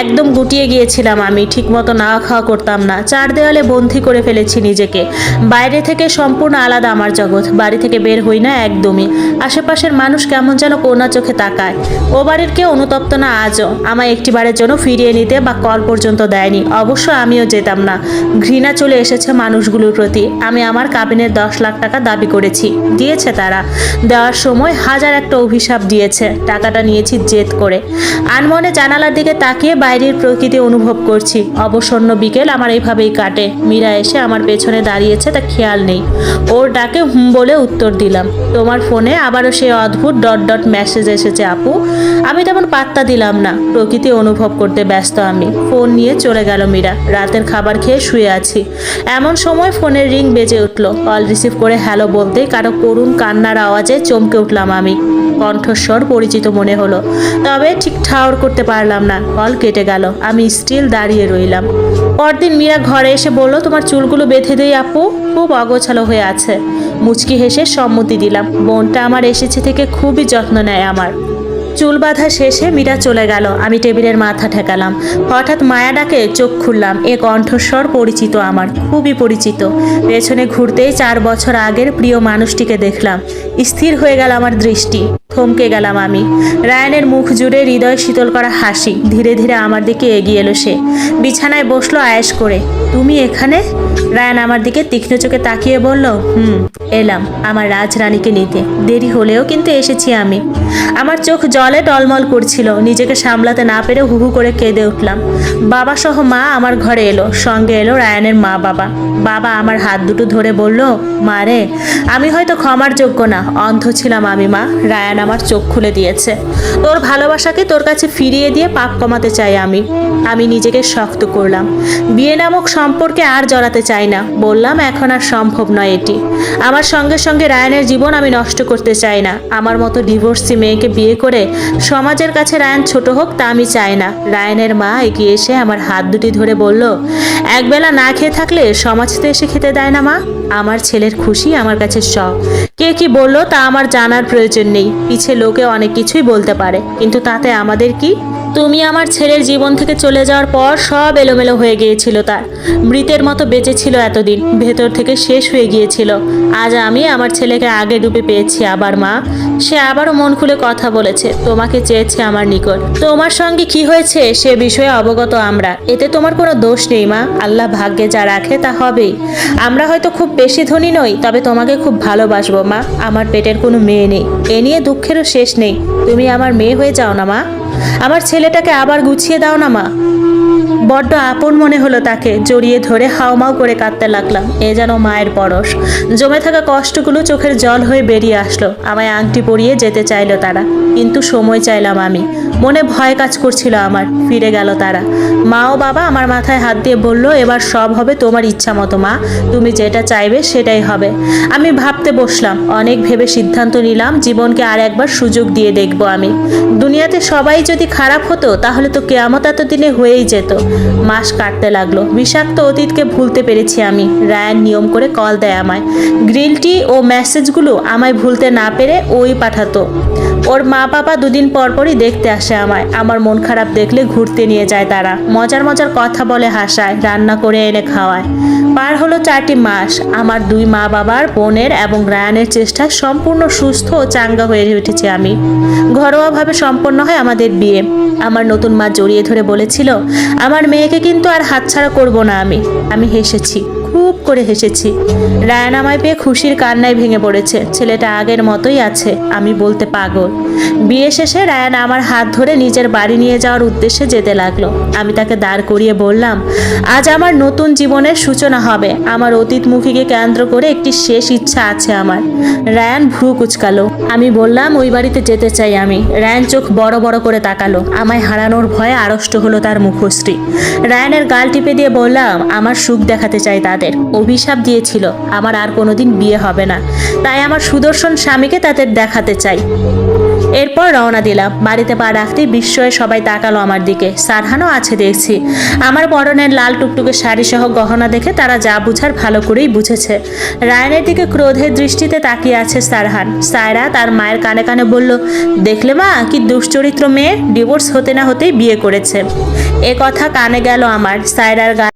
একদম গুটিয়ে গিয়েছিলাম আমি, ঠিকমতো না খাওয়া করতাম না। চার দেওয়ালে বন্দি করে ফেলেছি নিজেকে। বাইরে থেকে সম্পূর্ণ আলাদা আমার জগৎ, বাড়ি থেকে বের হই না একদমই। আশেপাশের মানুষ কেমন যেন কোনা চোখে তাকায়। ও বাড়ির কেউ অনুতপ্ত না, আজও। আমায় একটি বারের জন্য ফিরিয়ে নিতে বা কল পর্যন্ত দেয়নি। অবশ্য আমিও যেতাম না। ঘৃণা চলে এসেছে মানুষগুলোর প্রতি। আমি আমার কাবিনের দশ লাখ টাকা দাবি করেছি। দিয়েছে তারা। দেওয়ার সময় হাজার একটা অভিশাপ দিয়েছে। টাকাটা নিয়েছি জেদ করে। আনমনে জানালার দিকে তাকিয়ে বাইরের প্রকৃতি অনুভব করছি। অবসন্ন বিকেল আমার এইভাবেই কাটে। মীরা এসে আমার পেছনে দাঁড়িয়েছে, তা খেয়াল নেই। ওর ডাকে হুম বলে উত্তর দিলাম। তোমার ফোনে আবারও সেই অদ্ভুত ডট ডট মেসেজ এসেছে, আপু। আমি তেমন পাত্তা দিলাম না। প্রকৃতি অনুভব করতে ব্যস্ত আমি। ফোন নিয়ে চলে গেল মীরা। রাতের খাবার খেয়ে শুয়ে আছি। এমন সময় ফোনের রিং বেজে উঠল। কল রিসিভ করে হ্যালো বলতেই কারও করুণ কান্নার আওয়াজে চমকে উঠলাম আমি। কণ্ঠস্বর পরিচিত মনে হলো। তবে ঠিক ঠাওর করতে পারলাম না। কল কেটে গেল। আমি স্টিল দাঁড়িয়ে রইলাম। পরদিন মীরা ঘরে এসে বলল, তোমার চুলগুলো বেঁধে দেই আপু। খুব অগোছালো হয়ে আছে। মুচকি হেসে সম্মতি দিলাম। বোনটা আমার এসেছে থেকে খুবই যত্ন নেয় আমার। চুল বাঁধা শেষে মীরা চলে গেল। আমি টেবিলের মাথা ঠেকালাম। হঠাৎ মায়া ডাকে চোখ খুললাম। এ কণ্ঠস্বর পরিচিত আমার, খুবই পরিচিত। পেছনে ঘুরতেই চার বছর আগের প্রিয় মানুষটিকে দেখলাম। স্থির হয়ে গেল আমার দৃষ্টি। থমকে গেলাম আমি। রায়ানের মুখ জুড়ে হৃদয় শীতল করা হাসি ধীরে ধীরে আমার দিকে এগিয়ে এলো সে। বিছানায় বসল আয়েশ করে। তুমি এখানে? রায়ান আমার দিকে তীক্ষ্ণ চোখে তাকিয়ে বলল, হুম, এলাম। আমার রাজরানীকে নিতে। দেরি হলেও কিন্তু এসেছি আমি। আমার চোখ জলে টলমল করছিল। নিজেকে সামলাতে না পেরে হুহু করে কেঁদে উঠলাম। বাবা সহ মা আমার ঘরে এলো। সঙ্গে এলো রায়ানের মা বাবা। বাবা আমার হাত দুটো ধরে বলল, মা রে, আমি হয়তো ক্ষমার যোগ্য না। অন্ধ ছিলাম আমি, মা। রায়ান আমার চোখ খুলে দিয়েছে। তোর ভালোবাসাকে তোর কাছে ফিরিয়ে দিয়ে পাপ কমাতে চাই আমি। আমি নিজেকে শক্ত করলাম। বিয়ে নামক সম্পর্কে আর জড়াতে চাই না। বললাম, এখন আর সম্ভব নয় এটি। আমার সঙ্গে সঙ্গে রায়ানের জীবন আমি নষ্ট করতে চাই না। আমার মতো ডিভোর্সি মেয়েকে বিয়ে করে সমাজের কাছে রায়ান ছোট হোক তা আমি চাই না। রায়ানের মা এগিয়ে এসে আমার হাত দুটি ধরে বলল একবেলা না খেয়ে থাকলে সমাজ তো এসে খেতে দেয় না মা। আমার ছেলের খুশি আমার কাছে শখ। কে কি বলল তা আমার জানার প্রয়োজন নেই। পিছে লোকে অনেক কিছুই বলতে পারে কিন্তু তাতে আমাদের কি তুমি আমার ছেলের জীবন থেকে চলে যাওয়ার পর সব এলোমেলো হয়ে গিয়েছিল তার। মৃতের মতো বেঁচে ছিল এতদিন, ভেতর থেকে শেষ হয়ে গিয়েছিল। আজ আমি আমার ছেলেকে আগে ডুবে পেয়েছি, আবার মা। সে আবারও মন খুলে কথা বলেছে, তোমাকে চেয়েছে আমার নিকট। তোমার সঙ্গে কি হয়েছে সে বিষয়ে অবগত আমরা। এতে তোমার কোনো দোষ নেই মা, আল্লাহ ভাগ্যে যা রাখে তা হবেই। আমরা হয়তো খুব বেশি ধনী নই, তবে তোমাকে খুব ভালোবাসবো মা। আমার পেটের কোনো মেয়ে নেই, এ নিয়ে দুঃখেরও শেষ নেই। তুমি আমার মেয়ে হয়ে যাও না মা। আমার ছেলেটাকে আবার গুছিয়ে দাও না মা। বড্ড আপন মনে হলো তাকে। জড়িয়ে ধরে হাওমাও করে কাঁদতে লাগলাম। এ যেন মায়ের পরশ। জমে থাকা কষ্টগুলো চোখের জল হয়ে বেরিয়ে আসলো। আমায় আংটি পরিয়ে যেতে চাইলো তারা। কিন্তু সময় চাইলাম আমি। মনে ভয় কাজ করছিল আমার। ফিরে গেল তারা। মা ও বাবা আমার মাথায় হাত দিয়ে বলল, এবার সব হবে তোমার ইচ্ছা মতো, মা। তুমি যেটা চাইবে সেটাই হবে। আমি ভাবতে বসলাম। অনেক ভেবে সিদ্ধান্ত নিলাম, জীবনকে আর একবার সুযোগ দিয়ে দেখব আমি। দুনিয়াতে সবাই যদি খারাপ হতো, তাহলে তো কেয়ামত এতদিনে হয়েই যেত। মাস কাটতে লাগল। বিষাক্ত অতীতকে ভুলতে পেরেছি আমি। রায়ান নিয়ম করে কল দেয় আমায়। গ্রিলটি ও মেসেজগুলো আমায় ভুলতে না পেরে ওই পাঠাতো। ওর মা বাবা দুদিন পর পরই দেখতে আসে আমায়। আমার মন খারাপ দেখলে ঘুরতে নিয়ে যায় তারা। মজার মজার কথা বলে হাসায়, রান্না করে এনে খাওয়ায়। পার হলো চারটি মাস। আমার দুই মা বাবার, বোনের এবং রায়ানের চেষ্টায় সম্পূর্ণ সুস্থ ও চাঙ্গা হয়ে উঠেছি আমি। ঘরোয়াভাবে সম্পন্ন হয় আমাদের বিয়ে। আমার নতুন মা জড়িয়ে ধরে বলেছিল, আমার মেয়েকে কিন্তু আর হাতছাড়া করব না আমি। আমি হেসেছি। খুব করে হেসেছি। রায়ান আমায় পেয়ে খুশির কান্নায় ভেঙে পড়েছে। ছেলেটা আগের মতোই আছে, আমি বলতে পাগল। বিয়ে শেষে রায়ান আমার হাত ধরে নিজের বাড়ি নিয়ে যাওয়ার উদ্দেশ্যে যেতে লাগল। আমি তাকে দাঁড় করিয়ে বললাম, আজ আমার নতুন জীবনের সূচনা হবে। আমার অতীতমুখীকে কেন্দ্র করে একটি শেষ ইচ্ছা আছে আমার। রায়ান ভ্রু কুচকালো। আমি বললাম, ওই বাড়িতে যেতে চাই আমি। রায়ান চোখ বড় বড় করে তাকালো। আমায় হারানোর ভয়ে আড়ষ্ট হলো তার মুখশ্রী। রায়ানের গাল টিপে দিয়ে বললাম, আমার সুখ দেখাতে চাই তাদের। অভিশাপ দিয়েছিল। আমার আর কোনোদিন বিয়ে হবে না। তাই আমার সুদর্শন স্বামীকে তাদের দেখাতে চাই। এরপর রওনা দিলাম। বাড়িতে পা রাখতেই বিস্ময়ে সবাই তাকালো আমার দিকে। সারহানও আছে দেখছি। আমার পরনের লাল টুকটুকে শাড়ি সহ গহনা দেখে তারা যা বুঝার ভালো করেই বুঝেছে। রায়নের দিকে ক্রোধের দৃষ্টিতে তাকিয়ে আছে সারহান। সায়রা তার মায়ের কানে কানে বলল, দেখলে মা, কি দুশ্চরিত্র মেয়ে? ডিভোর্স হতে না হতেই বিয়ে করেছে। এ কথা কানে গেল আমার। সায়রার